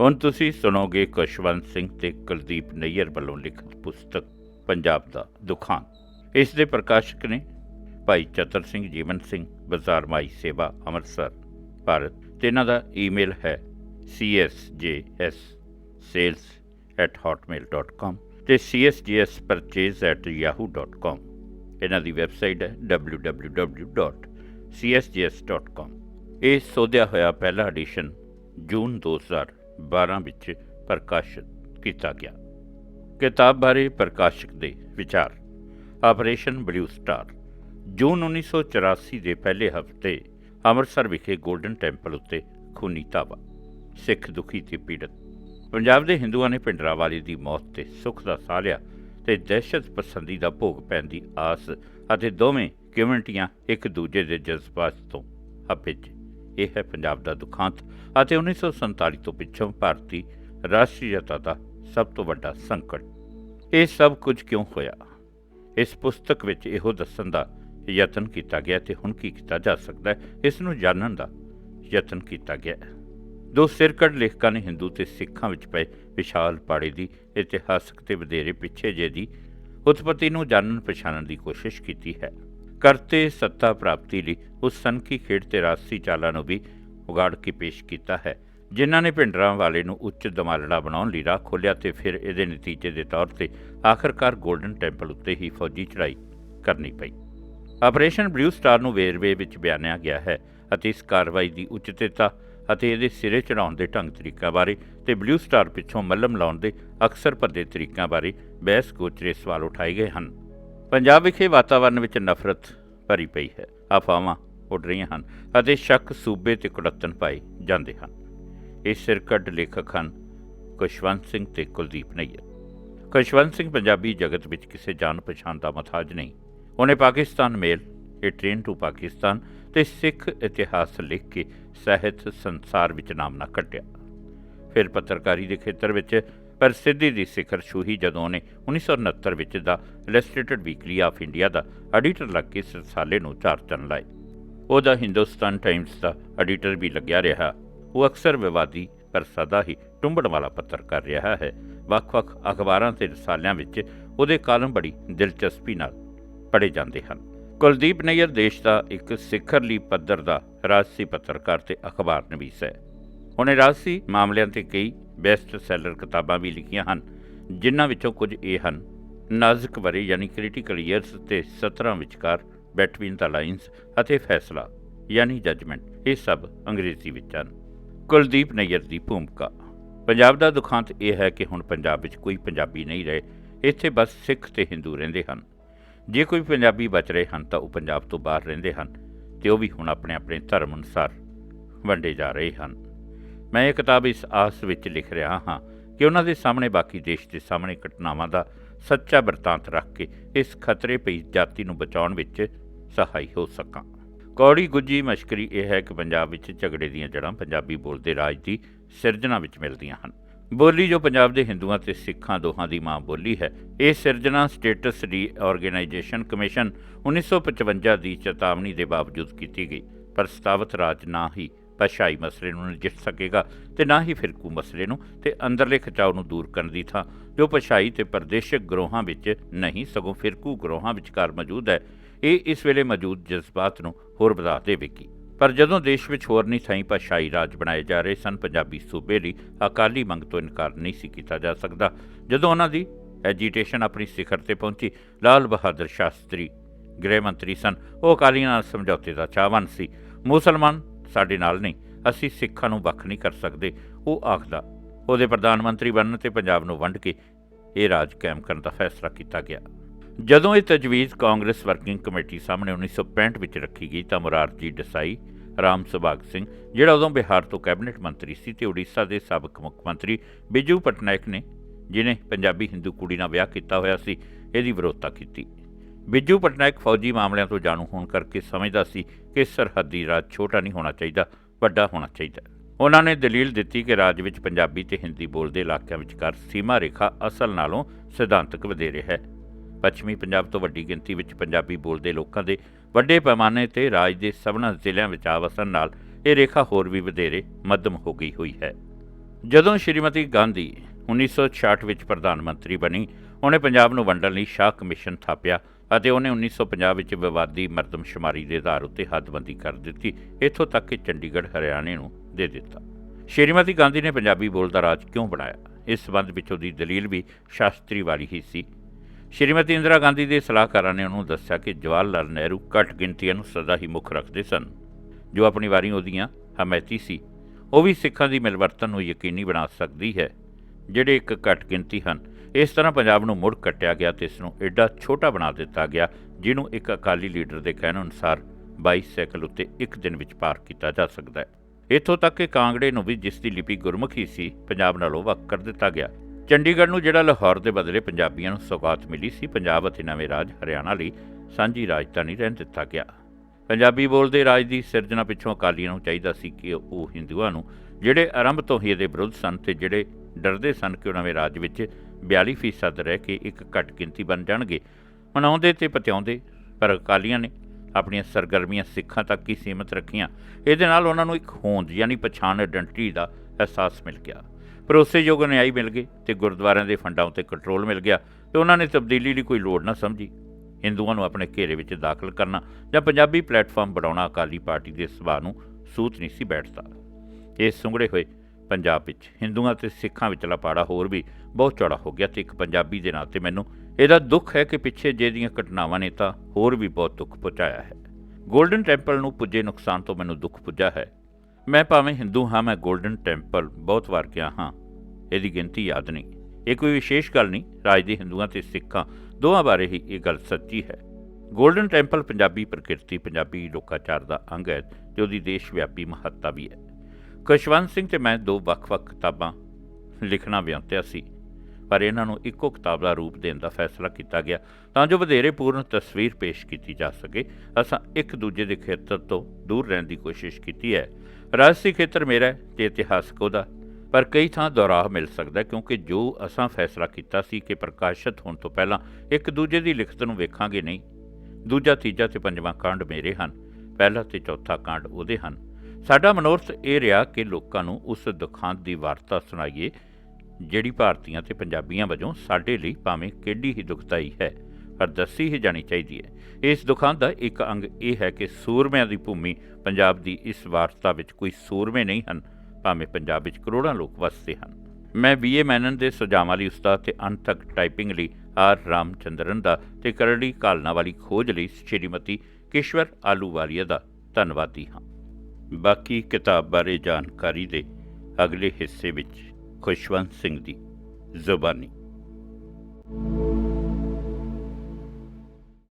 ਹੁਣ ਤੁਸੀਂ ਸੁਣੋਗੇ ਕੁਸ਼ਵੰਤ ਸਿੰਘ ਤੇ ਕੁਲਦੀਪ ਨਈਅਰ ਵੱਲੋਂ ਲਿਖਤ ਪੁਸਤਕ, ਪੰਜਾਬ ਦਾ ਦੁਖਾਂ ਇਸ ਦੇ ਪ੍ਰਕਾਸ਼ਕ ਨੇ ਭਾਈ ਚਤਰ ਸਿੰਘ, ਜੀਵਨ ਸਿੰਘ, ਬਾਜ਼ਾਰ ਮਾਈ ਸੇਵਾ, ਅੰਮ੍ਰਿਤਸਰ, ਭਾਰਤ ਤੇ ਇਹਨਾਂ ਦਾ ਈਮੇਲ ਹੈ csjs sales@hotmail.com ਤੇ csgspurchase@yahoo.com ਇਹਨਾਂ ਦੀ ਵੈਬਸਾਈਟ ਹੈ www.csgs.com ਇਹ ਸੋਧਿਆ ਹੋਇਆ ਪਹਿਲਾ ਐਡੀਸ਼ਨ ਜੂਨ 2012 ਵਿੱਚ ਪ੍ਰਕਾਸ਼ਿਤ ਕੀਤਾ ਗਿਆ। ਕਿਤਾਬ ਬਾਰੇ ਪ੍ਰਕਾਸ਼ਕ ਦੇ ਵਿਚਾਰ। Operation blue star. ਜੂਨ 1984 ਦੇ ਪਹਿਲੇ ਹਫ਼ਤੇ ਅੰਮ੍ਰਿਤਸਰ ਵਿਖੇ 골ਡਨ ਟੈਂਪਲ ਉੱਤੇ ਖੂਨੀ ਧਾਵਾ ਸਿੱਖ ਦੁਖੀ ਤੇ ਪੀੜਤ। ਪੰਜਾਬ ਦੇ ਹਿੰਦੂਆਂ ਨੇ ਭਿੰਡਰਾਵਾਲੇ ਦੀ ਮੌਤ ਤੇ ਸੁੱਖ ਦਾ ਸਾਹ ਲਿਆ ਤੇ ਦਹਿਸ਼ਤ ਪਸੰਦੀ ਦਾ ਭੋਗ ਪੈਣ ਦੀ ਆਸ ਅਤੇ ਦੋਵੇਂ ਕਮਿਊਨਿਟੀਆਂ ਇੱਕ ਦੂਜੇ ਦੇ ਜਜ਼ਬਾਤ ਤੋਂ ਅਪਿੱਜ ਇਹ ਹੈ ਪੰਜਾਬ ਦਾ ਦੁਖਾਂਤ ਅਤੇ 1947 ਤੋਂ ਪਿੱਛੋਂ ਭਾਰਤੀ ਰਾਸ਼ਟਰੀਅਤਾ ਦਾ ਸਭ ਤੋਂ ਵੱਡਾ ਸੰਕਟ। ਇਹ ਸਭ ਕੁਝ ਕਿਉਂ ਹੋਇਆ? ਇਸ ਪੁਸਤਕ ਵਿੱਚ ਇਹੋ ਦੱਸਣ ਦਾ ਯਤਨ ਕੀਤਾ ਗਿਆ ਤੇ ਹੁਣ ਕੀ ਕੀਤਾ ਜਾ ਸਕਦਾ ਹੈ, ਇਸ ਨੂੰ ਜਾਣਨ ਦਾ ਯਤਨ ਕੀਤਾ ਗਿਆ ਦੋ ਸਿਰਕੜ ਲੇਖਕਾਂ ਨੇ ਹਿੰਦੂ ਤੇ ਸਿੱਖਾਂ ਵਿੱਚ ਪਏ ਵਿਸ਼ਾਲ ਪਾੜੇ ਦੀ ਇਤਿਹਾਸਕ ਤੇ ਵਧੇਰੇ ਪਿੱਛੇ ਜੇ ਦੀ ਉਤਪਤੀ ਨੂੰ ਜਾਣਨ ਪਛਾਣਨ ਦੀ ਕੋਸ਼ਿਸ਼ ਕੀਤੀ ਹੈ। ਕਰਤੇ ਸੱਤਾ ਪ੍ਰਾਪਤੀ ਲਈ ਉਸ ਸਨਕੀ ਖੇਡ ਤੇ ਰਾਸੀ ਚਾਲਾਂ ਨੂੰ ਵੀ ਉਗਾੜ ਕੇ ਪੇਸ਼ ਕੀਤਾ ਹੈ, ਜਿਨ੍ਹਾਂ ਨੇ ਭਿੰਡਰਾਂ ਵਾਲੇ ਨੂੰ ਉੱਚ ਦਮਾਲੜਾ ਬਣਾਉਣ ਲਈ ਰਾਹ ਖੋਲ੍ਹਿਆ ਤੇ ਫਿਰ ਇਹਦੇ ਨਤੀਜੇ ਦੇ ਤੌਰ ਤੇ ਆਖਰਕਾਰ 골ਡਨ ਟੈਂਪਲ ਉੱਤੇ ਹੀ ਫੌਜੀ ਚੜ੍ਹਾਈ ਕਰਨੀ ਪਈ। ਆਪਰੇਸ਼ਨ ਬਲੂ ਸਟਾਰ ਨੂੰ ਵੇਰਵੇ ਵਿੱਚ ਬਿਆਨਿਆ ਗਿਆ ਹੈ ਅਤੇ ਇਸ ਕਾਰਵਾਈ ਦੀ ਉਚਿਤਤਾ ਅਤੇ ਇਹਦੇ ਸਿਰੇ ਚੜਾਉਣ ਦੇ ਢੰਗ ਤਰੀਕਾ ਬਾਰੇ ਤੇ ਬਲੂ ਸਟਾਰ ਪਿੱਛੋਂ ਮੱਲਮ ਲਾਉਣ ਦੇ ਅਕਸਰ ਭੱਦੇ ਤਰੀਕਾਂ ਬਾਰੇ ਬਹਿਸ ਗੋਚਰੇ ਸਵਾਲ ਉਠਾਏ ਗਏ ਹਨ। ਪੰਜਾਬ ਵਿਖੇ ਵਾਤਾਵਰਣ ਵਿੱਚ ਨਫ਼ਰਤ ਭਰੀ ਪਈ ਹੈ। ਅਫਵਾਹਾਂ ਉੱਡ ਰਹੀਆਂ ਹਨ ਅਤੇ ਸ਼ੱਕ ਸੂਬੇ ਤੇ ਕੁੜੱਤਣ ਪਾਏ ਜਾਂਦੇ ਹਨ। ਇਹ ਸਿਰਕੱਢ ਲੇਖਕ ਹਨ ਕੁਸ਼ਵੰਤ ਸਿੰਘ ਤੇ ਕੁਲਦੀਪ ਨਈਅਰ। ਕੁਸ਼ਵੰਤ ਸਿੰਘ ਪੰਜਾਬੀ ਜਗਤ ਵਿੱਚ ਕਿਸੇ ਜਾਣ ਪਛਾਣ ਦਾ ਮਥਾਜ ਨਹੀਂ। ਉਹਨੇ ਪਾਕਿਸਤਾਨ ਮੇਲ, ਇਹ ਟ੍ਰੇਨ ਟੂ ਪਾਕਿਸਤਾਨ ਤੇ ਸਿੱਖ ਇਤਿਹਾਸ ਲਿਖ ਕੇ ਸਾਹਿਤ ਸੰਸਾਰ ਵਿੱਚ ਨਾਮ ਨਾ ਕੱਟਿਆ ਫਿਰ ਪੱਤਰਕਾਰੀ ਦੇ ਖੇਤਰ ਵਿੱਚ ਪ੍ਰਸਿੱਧੀ ਦੀ ਸਿਖਰ ਛੂਹੀ ਜਦੋਂ ਉਹਨੇ 1969 ਵਿੱਚ ਦਾ ਇਲਸਟ੍ਰੇਟਡ ਵੀਕਲੀ ਆਫ ਇੰਡੀਆ ਦਾ ਐਡੀਟਰ ਲੱਗ ਕੇ ਇਸ ਰਸਾਲੇ ਨੂੰ ਚਾਰਚਨ ਲਾਏ। ਉਹਦਾ ਹਿੰਦੁਸਤਾਨ ਟਾਈਮਸ ਦਾ ਐਡੀਟਰ ਵੀ ਲੱਗਿਆ ਰਿਹਾ। ਉਹ ਅਕਸਰ ਵਿਵਾਦੀ ਪਰ ਸਦਾ ਹੀ ਟੁੰਬਣ ਵਾਲਾ ਪੱਤਰਕਾਰ ਰਿਹਾ ਹੈ। ਵੱਖ-ਵੱਖ ਅਖਬਾਰਾਂ ਤੇ ਰਸਾਲਿਆਂ ਵਿੱਚ ਉਹਦੇ ਕਾਲਮ ਬੜੀ ਦਿਲਚਸਪੀ ਨਾਲ ਪੜ੍ਹੇ ਜਾਂਦੇ ਹਨ। ਕੁਲਦੀਪ ਨਈਅਰ ਦੇਸ਼ ਦਾ ਇੱਕ ਸਿਖਰਲੀ ਪੱਧਰ ਦਾ ਰਾਜਸੀ ਪੱਤਰਕਾਰ ਤੇ ਅਖਬਾਰ ਨਵੀਸ ਹੈ। ਉਹਨੇ ਰਾਜਸੀ ਮਾਮਲਿਆਂ ਤੇ ਕਈ ਬੈਸਟ ਸੈਲਰ ਕਿਤਾਬਾਂ ਵੀ ਲਿਖੀਆਂ ਹਨ, ਜਿਨ੍ਹਾਂ ਵਿੱਚੋਂ ਕੁਝ ਇਹ ਹਨ। ਨਾਜ਼ੁਕ ਵਰੇ ਯਾਨੀ ਕ੍ਰਿਟੀਕਲ ਈਅਰਸ ਤੇ 17 ਵਿਚਕਾਰ ਬੈਟਵੀਨ ਦਾ ਲਾਈਨਸ ਅਤੇ ਫੈਸਲਾ, ਯਾਨੀ ਜਜਮੈਂਟ ਇਹ ਸਭ ਅੰਗਰੇਜ਼ੀ ਵਿੱਚ ਹਨ। ਕੁਲਦੀਪ ਨਈਅਰ ਦੀ ਭੂਮਿਕਾ। ਪੰਜਾਬ ਦਾ ਦੁਖਾਂਤ ਇਹ ਹੈ ਕਿ ਹੁਣ ਪੰਜਾਬ ਵਿੱਚ ਕੋਈ ਪੰਜਾਬੀ ਨਹੀਂ ਰਹੇ, ਇੱਥੇ ਬਸ ਸਿੱਖ ਤੇ ਹਿੰਦੂ ਰਹਿੰਦੇ ਹਨ। ਜੇ ਕੋਈ ਪੰਜਾਬੀ ਬਚ ਰਹੇ ਹਨ ਤਾਂ ਉਹ ਪੰਜਾਬ ਤੋਂ ਬਾਹਰ ਰਹਿੰਦੇ ਹਨ ਤੇ ਉਹ ਵੀ ਹੁਣ ਆਪਣੇ ਆਪਣੇ ਧਰਮ ਅਨੁਸਾਰ ਵੰਡੇ ਜਾ ਰਹੇ ਹਨ। ਮੈਂ ਇਹ ਕਿਤਾਬ ਇਸ ਆਸ ਵਿੱਚ ਲਿਖ ਰਿਹਾ ਹਾਂ ਕਿ ਉਹਨਾਂ ਦੇ ਸਾਹਮਣੇ ਬਾਕੀ ਦੇਸ਼ ਦੇ ਸਾਹਮਣੇ ਘਟਨਾਵਾਂ ਦਾ ਸੱਚਾ ਵਰਤਾਂਤ ਰੱਖ ਕੇ ਇਸ ਖਤਰੇ ਪਈ ਜਾਤੀ ਨੂੰ ਬਚਾਉਣ ਵਿੱਚ ਸਹਾਈ ਹੋ ਸਕਾਂ। ਕੌੜੀ ਗੁੱਜੀ ਮਸ਼ਕਰੀ ਇਹ ਹੈ ਕਿ ਪੰਜਾਬ ਵਿੱਚ ਝਗੜੇ ਦੀਆਂ ਜੜ੍ਹਾਂ ਪੰਜਾਬੀ ਬੋਲਦੇ ਰਾਜ ਦੀ ਸਿਰਜਣਾ ਵਿੱਚ ਮਿਲਦੀਆਂ ਹਨ। ਬੋਲੀ ਜੋ ਪੰਜਾਬ ਦੇ ਹਿੰਦੂਆਂ ਤੇ ਸਿੱਖਾਂ ਦੋਹਾਂ ਦੀ ਮਾਂ ਬੋਲੀ ਹੈ, ਇਹ ਸਿਰਜਣਾ ਸਟੇਟਸ ਰੀ ਆਰਗੇਨਾਈਜੇਸ਼ਨ ਕਮਿਸ਼ਨ 1955 ਦੀ ਚੇਤਾਵਨੀ ਦੇ ਬਾਵਜੂਦ ਕੀਤੀ ਗਈ, ਪਰ ਸਤਾਵਤ ਰਾਜ ਨਾ ਹੀ ਭਾਸ਼ਾਈ ਮਸਲੇ ਨੂੰ ਨਜਿੱਠ ਸਕੇਗਾ ਤੇ ਨਾ ਹੀ ਫਿਰਕੂ ਮਸਲੇ ਨੂੰ ਤੇ ਅੰਦਰਲੇ ਖਿਚਾਓ ਨੂੰ ਦੂਰ ਕਰਨ ਦੀ ਥਾਂ, ਜੋ ਭਾਸ਼ਾਈ ਤੇ ਪ੍ਰਦੇਸ਼ਕ ਗਰੋਹਾਂ ਵਿੱਚ ਨਹੀਂ, ਸਗੋਂ ਫਿਰਕੂ ਗਰੋਹਾਂ ਵਿਚਕਾਰ ਮੌਜੂਦ ਹੈ। ਇਹ ਇਸ ਵੇਲੇ ਮੌਜੂਦ ਜਜ਼ਬਾਤ ਨੂੰ ਹੋਰ ਵਧਾ ਦੇਵੇਗੀ। ਪਰ ਜਦੋਂ ਦੇਸ਼ ਵਿੱਚ ਹੋਰ ਨਹੀਂ ਥਾਈ ਭਾਸ਼ਾਈ ਰਾਜ ਬਣਾਏ ਜਾ ਰਹੇ ਸਨ, ਪੰਜਾਬੀ ਸੂਬੇ ਲਈ ਅਕਾਲੀ ਮੰਗ ਤੋਂ ਇਨਕਾਰ ਨਹੀਂ ਸੀ ਕੀਤਾ ਜਾ ਸਕਦਾ। ਜਦੋਂ ਉਹਨਾਂ ਦੀ ਐਜੀਟੇਸ਼ਨ ਆਪਣੀ ਸਿਖਰ ਤੇ ਪਹੁੰਚੀ, ਲਾਲ ਬਹਾਦਰ ਸ਼ਾਸਤਰੀ ਗ੍ਰਹਿ ਮੰਤਰੀ ਸਨ, ਉਹ ਅਕਾਲੀਆਂ ਨਾਲ ਸਮਝੌਤੇ ਦਾ ਚਾਹਵਾਨ ਸੀ। ਮੁਸਲਮਾਨ ਸਾਡੇ ਨਾਲ ਨਹੀਂ। ਅਸੀਂ ਸਿੱਖਾਂ ਨੂੰ ਵੱਖ ਨਹੀਂ ਕਰ ਸਕਦੇ, ਉਹ ਆਖਦਾ। ਉਹਦੇ ਪ੍ਰਧਾਨ ਮੰਤਰੀ ਬਣਨ ਤੇ ਪੰਜਾਬ ਨੂੰ ਵੰਡ ਕੇ ਇਹ ਰਾਜ ਕਾਇਮ ਕਰਨ ਦਾ ਫੈਸਲਾ ਕੀਤਾ ਗਿਆ। ਜਦੋਂ ਇਹ ਤਜਵੀਜ਼ ਕਾਂਗਰਸ ਵਰਕਿੰਗ ਕਮੇਟੀ ਸਾਹਮਣੇ 1965 ਵਿੱਚ ਰੱਖੀ ਗਈ ਤਾਂ ਮੁਰਾਰਜੀ ਡਸਾਈ ਰਾਮ ਸੁਭਾਗ ਸਿੰਘ, ਜਿਹੜਾ ਉਦੋਂ ਬਿਹਾਰ ਤੋਂ ਕੈਬਨਿਟ ਮੰਤਰੀ ਸੀ ਤੇ ਉੜੀਸਾ ਦੇ ਸਾਬਕ ਮੁੱਖ ਮੰਤਰੀ ਬਿਜੂ ਪਟਨਾਇਕ ਨੇ, ਜਿਨੇ ਪੰਜਾਬੀ ਹਿੰਦੂ ਕੁੜੀ ਨਾਲ ਵਿਆਹ ਕੀਤਾ ਹੋਇਆ ਸੀ, ਇਹਦੀ ਵਿਰੋਧਤਾ ਕੀਤੀ। ਬਿੱਜੂ ਪਟਨਾਇਕ ਫੌਜੀ ਮਾਮਲਿਆਂ ਤੋਂ ਜਾਣੂ ਹੋਣ ਕਰਕੇ ਸਮਝਦਾ ਸੀ ਕਿ ਸਰਹੱਦੀ ਰਾਜ ਛੋਟਾ ਨਹੀਂ ਹੋਣਾ ਚਾਹੀਦਾ, ਵੱਡਾ ਹੋਣਾ ਚਾਹੀਦਾ ਉਹਨਾਂ ਨੇ ਦਲੀਲ ਦਿੱਤੀ ਕਿ ਰਾਜ ਵਿੱਚ ਪੰਜਾਬੀ ਤੇ ਹਿੰਦੀ ਬੋਲਦੇ ਇਲਾਕਿਆਂ ਵਿਚਕਾਰ ਸੀਮਾ ਰੇਖਾ ਅਸਲ ਨਾਲੋਂ ਸਿਧਾਂਤਕ ਵਧੇਰੇ ਹੈ। ਪੱਛਮੀ ਪੰਜਾਬ ਤੋਂ ਵੱਡੀ ਗਿਣਤੀ ਵਿੱਚ ਪੰਜਾਬੀ ਬੋਲਦੇ ਲੋਕਾਂ ਦੇ ਵੱਡੇ ਪੈਮਾਨੇ ਤੇ ਰਾਜ ਦੇ ਸਭਨਾ ਜ਼ਿਲ੍ਹਿਆਂ ਵਿੱਚ ਆਵਸਣ ਨਾਲ ਇਹ ਰੇਖਾ ਹੋਰ ਵੀ ਵਧੇਰੇ ਮੱਧਮ ਹੋ ਗਈ ਹੋਈ ਹੈ। ਜਦੋਂ ਸ਼੍ਰੀਮਤੀ ਗਾਂਧੀ 1966 ਵਿੱਚ ਪ੍ਰਧਾਨ ਮੰਤਰੀ ਬਣੀ, ਉਹਨੇ ਪੰਜਾਬ ਨੂੰ ਵੰਡਣ ਲਈ ਸ਼ਾਹ ਕਮਿਸ਼ਨ ਥਾਪਿਆ। ਅਤੇ ਉਹਨੇ 1950 ਵਿੱਚ ਵਿਵਾਦੀ ਮਰਦਮਸ਼ੁਮਾਰੀ ਦੇ ਆਧਾਰ ਉੱਤੇ ਹੱਦਬੰਦੀ ਕਰ ਦਿੱਤੀ। ਇੱਥੋਂ ਤੱਕ ਕਿ ਚੰਡੀਗੜ੍ਹ, ਹਰਿਆਣੇ ਨੂੰ ਦੇ ਦਿੱਤਾ। ਸ਼੍ਰੀਮਤੀ ਗਾਂਧੀ ਨੇ ਪੰਜਾਬੀ ਬੋਲ ਦਾ ਰਾਜ ਕਿਉਂ ਬਣਾਇਆ? ਇਸ ਸਬੰਧ ਵਿੱਚ ਉਹਦੀ ਦਲੀਲ ਵੀ ਸ਼ਾਸਤਰੀ ਵਾਲੀ ਹੀ ਸੀ। ਸ਼੍ਰੀਮਤੀ ਇੰਦਰਾ ਗਾਂਧੀ ਦੇ ਸਲਾਹਕਾਰਾਂ ਨੇ ਉਹਨੂੰ ਦੱਸਿਆ ਕਿ ਜਵਾਹਰ ਲਾਲ ਨਹਿਰੂ ਘੱਟ ਗਿਣਤੀਆਂ ਨੂੰ ਸਦਾ ਹੀ ਮੁੱਖ ਰੱਖਦੇ ਸਨ। ਜੋ ਆਪਣੀ ਵਾਰੀ ਉਹਦੀਆਂ ਹਮਾਇਤੀ ਸੀ, ਉਹ ਵੀ ਸਿੱਖਾਂ ਦੀ ਮਿਲਵਰਤਨ ਨੂੰ ਯਕੀਨੀ ਬਣਾ ਸਕਦੀ ਹੈ, ਜਿਹੜੇ ਇੱਕ ਘੱਟ ਗਿਣਤੀ ਹਨ। ਇਸ ਤਰ੍ਹਾਂ ਪੰਜਾਬ ਨੂੰ ਮੁੜ ਕੱਟਿਆ ਗਿਆ ਤੇ ਇਸ ਨੂੰ ਐਡਾ ਛੋਟਾ ਬਣਾ ਦਿੱਤਾ ਗਿਆ, ਜਿਹਨੂੰ ਇੱਕ ਅਕਾਲੀ ਲੀਡਰ ਦੇ ਕਹਿਣ ਅਨੁਸਾਰ ਬਾਈਸਾਈਕਲ ਉੱਤੇ ਇੱਕ ਦਿਨ ਵਿੱਚ ਪਾਰ ਕੀਤਾ ਜਾ ਸਕਦਾ ਹੈ। ਇੱਥੋਂ ਤੱਕ ਕਿ ਕਾਂਗੜੇ ਨੂੰ ਵੀ ਜਿਸ ਦੀ ਲਿਪੀ ਗੁਰਮੁਖੀ ਸੀ, ਪੰਜਾਬ ਨਾਲੋਂ ਵੱਖ ਕਰ ਦਿੱਤਾ ਗਿਆ। ਚੰਡੀਗੜ੍ਹ ਨੂੰ ਜਿਹੜਾ ਲਾਹੌਰ ਦੇ ਬਦਲੇ ਪੰਜਾਬੀਆਂ ਨੂੰ ਸੌਗਾਤ ਮਿਲੀ ਸੀ, ਪੰਜਾਬ ਅਤੇ ਨਵੇਂ ਰਾਜ ਹਰਿਆਣਾ ਲਈ ਸਾਂਝੀ ਰਾਜਧਾਨੀ ਰਹਿਣ ਦਿੱਤਾ ਗਿਆ। ਪੰਜਾਬੀ ਬੋਲਦੇ ਰਾਜ ਦੀ ਸਿਰਜਣਾ ਪਿੱਛੋਂ ਅਕਾਲੀਆਂ ਨੂੰ ਚਾਹੀਦਾ ਸੀ ਕਿ ਉਹ ਹਿੰਦੂਆਂ ਨੂੰ, ਜਿਹੜੇ ਆਰੰਭ ਤੋਂ ਹੀ ਇਹਦੇ ਵਿਰੁੱਧ ਸਨ ਤੇ ਜਿਹੜੇ ਡਰਦੇ ਸਨ ਕਿ ਉਹ ਨਵੇਂ ਰਾਜ ਵਿੱਚ 42% ਰਹਿ ਕੇ ਇੱਕ ਘੱਟ ਗਿਣਤੀ ਬਣ ਜਾਣਗੇ। ਮਨਾਉਂਦੇ ਤੇ ਪਤਿਆਉਂਦੇ, ਪਰ ਅਕਾਲੀਆਂ ਨੇ ਆਪਣੀਆਂ ਸਰਗਰਮੀਆਂ ਸਿੱਖਾਂ ਤੱਕ ਹੀ ਸੀਮਤ ਰੱਖੀਆਂ। ਇਹਦੇ ਨਾਲ ਉਹਨਾਂ ਨੂੰ ਇੱਕ ਹੋਂਦ ਯਾਨੀ ਪਛਾਣ ਆਇਡੈਂਟੀਟੀ ਦਾ ਅਹਿਸਾਸ ਮਿਲ ਗਿਆ। ਭਰੋਸੇਯੋਗ ਨਿਆਈ ਮਿਲ ਗਏ ਤੇ ਗੁਰਦੁਆਰਿਆਂ ਦੇ ਫੰਡਾਂ ਉੱਤੇ ਕੰਟਰੋਲ ਮਿਲ ਗਿਆ ਤੇ ਉਹਨਾਂ ਨੇ ਤਬਦੀਲੀ ਦੀ ਕੋਈ ਲੋੜ ਨਾ ਸਮਝੀ। ਹਿੰਦੂਆਂ ਨੂੰ ਆਪਣੇ ਘੇਰੇ ਵਿੱਚ ਦਾਖਲ ਕਰਨਾ ਜਾਂ ਪੰਜਾਬੀ ਪਲੇਟਫਾਰਮ ਬਣਾਉਣਾ ਅਕਾਲੀ ਪਾਰਟੀ ਦੇ ਸੁਭਾਅ ਨੂੰ ਸੂਤ ਨਹੀਂ ਸੀ ਬੈਠਦਾ। ਇਹ ਸੁੰਗੜੇ ਹੋਏ ਪੰਜਾਬ ਵਿੱਚ। ਹਿੰਦੂਆਂ ਤੇ ਸਿੱਖਾਂ ਵਿਚਲਾ ਪਾੜਾ ਹੋਰ ਵੀ ਬਹੁਤ ਚੌੜਾ ਹੋ ਗਿਆ ਤੇ ਇੱਕ ਪੰਜਾਬੀ ਦੇ ਨਾਤੇ ਮੈਨੂੰ ਇਹਦਾ ਦੁੱਖ ਹੈ ਕਿ ਪਿੱਛੇ ਜਿਹੜੀਆਂ ਘਟਨਾਵਾਂ ਨੇ ਤਾਂ ਹੋਰ ਵੀ ਬਹੁਤ ਦੁੱਖ ਪਹੁੰਚਾਇਆ ਹੈ। 골ਡਨ ਟੈਂਪਲ ਨੂੰ ਪੁੱਜੇ ਨੁਕਸਾਨ ਤੋਂ ਮੈਨੂੰ ਦੁੱਖ ਪੁੱਜਾ ਹੈ। ਮੈਂ ਭਾਵੇਂ ਹਿੰਦੂ ਹਾਂ, ਮੈਂ 골ਡਨ ਟੈਂਪਲ ਬਹੁਤ ਵਾਰ ਗਿਆ ਹਾਂ। ਇਹਦੀ ਗਿਣਤੀ ਯਾਦ ਨਹੀਂ। ਇਹ ਕੋਈ ਵਿਸ਼ੇਸ਼ ਗੱਲ ਨਹੀਂ, ਰਾਜ ਦੇ ਹਿੰਦੂਆਂ ਤੇ ਸਿੱਖਾਂ ਦੋਹਾਂ ਬਾਰੇ ਹੀ ਇਹ ਗੱਲ ਸੱਚੀ ਹੈ। 골ਡਨ ਟੈਂਪਲ ਪੰਜਾਬੀ ਪ੍ਰਕਿਰਤੀ, ਪੰਜਾਬੀ ਲੋਕਾਚਾਰ ਦਾ ਅੰਗ ਹੈ ਤੇ ਉਹਦੀ ਦੇਸ਼ ਵਿਆਪੀ ਮਹੱਤਤਾ ਵੀ ਹੈ। ਕਸ਼ਵੰਤ ਸਿੰਘ ਤੇ ਮੈਂ ਦੋ ਵੱਖ-ਵੱਖ ਕਿਤਾਬਾਂ ਲਿਖਣਾ ਵਿਅੰਤਿਆ ਸੀ, ਪਰ ਇਹਨਾਂ ਨੂੰ ਇੱਕੋ ਕਿਤਾਬ ਦਾ ਰੂਪ ਦੇਣ ਦਾ ਫੈਸਲਾ ਕੀਤਾ ਗਿਆ ਤਾਂ ਜੋ ਵਧੇਰੇ ਪੂਰਨ ਤਸਵੀਰ ਪੇਸ਼ ਕੀਤੀ ਜਾ ਸਕੇ। ਅਸਾਂ ਇੱਕ ਦੂਜੇ ਦੇ ਖੇਤਰ ਤੋਂ ਦੂਰ ਰਹਿਣ ਦੀ ਕੋਸ਼ਿਸ਼ ਕੀਤੀ ਹੈ। ਰਾਜਸੀ ਖੇਤਰ ਮੇਰਾ ਹੈ ਤੇ ਇਤਿਹਾਸਕ ਉਹਦਾ, ਪਰ ਕਈ ਥਾਂ ਦੁਹਰਾਅ ਮਿਲ ਸਕਦਾ ਕਿਉਂਕਿ ਜੋ ਅਸਾਂ ਫੈਸਲਾ ਕੀਤਾ ਸੀ ਕਿ ਪ੍ਰਕਾਸ਼ਿਤ ਹੋਣ ਤੋਂ ਪਹਿਲਾਂ ਇੱਕ ਦੂਜੇ ਦੀ ਲਿਖਤ ਨੂੰ ਵੇਖਾਂਗੇ ਨਹੀਂ। ਦੂਜਾ, ਤੀਜਾ ਤੇ ਪੰਜਵਾਂ ਕਾਂਡ ਮੇਰੇ ਹਨ। ਪਹਿਲਾ ਤੇ ਚੌਥਾ ਕਾਂਡ ਉਹਦੇ ਹਨ। ਸਾਡਾ ਮਨੋਰਥ ਇਹ ਰਿਹਾ ਕਿ ਲੋਕਾਂ ਨੂੰ ਉਸ ਦੁਖਾਂਤ ਦੀ ਵਾਰਤਾ ਸੁਣਾਈਏ, ਜਿਹੜੀ ਭਾਰਤੀਆਂ ਤੇ ਪੰਜਾਬੀਆਂ ਵਜੋਂ ਸਾਡੇ ਲਈ ਭਾਵੇਂ ਕਿੱਡੀ ਹੀ ਦੁਖਦਾਈ ਹੈ, ਪਰ ਦੱਸੀ ਹੀ ਜਾਣੀ ਚਾਹੀਦੀ ਹੈ। ਇਸ ਦੁਖਾਂਤ ਦਾ ਇੱਕ ਅੰਗ ਇਹ ਹੈ ਕਿ ਸੂਰਮਿਆਂ ਦੀ ਭੂਮੀ ਪੰਜਾਬ ਦੀ ਇਸ ਵਾਰਤਾ ਵਿੱਚ ਕੋਈ ਸੂਰਮੇ ਨਹੀਂ ਹਨ, ਭਾਵੇਂ ਪੰਜਾਬ ਵਿੱਚ ਕਰੋੜਾਂ ਲੋਕ ਵਸਦੇ ਹਨ। ਮੈਂ ਬੀਏ ਮੈਨਨ ਦੇ ਸੁਝਾਵਾਂ ਲਈ ਉਸਤਾਦ ਤੇ ਅੰਤ ਟਾਈਪਿੰਗ ਲਈ ਆਰ. ਰਾਮਚੰਦਰਨ ਦਾ ਤੇ ਕਰੜੀ ਕਾਲਨਾ ਵਾਲੀ ਖੋਜ ਲਈ ਸ਼੍ਰੀਮਤੀ ਕਿਸ਼ਵਰ ਆਲੂਵਾਲੀਆ ਦਾ ਧੰਨਵਾਦੀ ਹਾਂ। ਬਾਕੀ ਕਿਤਾਬ ਬਾਰੇ ਜਾਣਕਾਰੀ ਦੇ ਅਗਲੇ ਹਿੱਸੇ ਵਿੱਚ ਖੁਸ਼ਵੰਤ ਸਿੰਘ ਦੀ ਜ਼ੁਬਾਨੀ।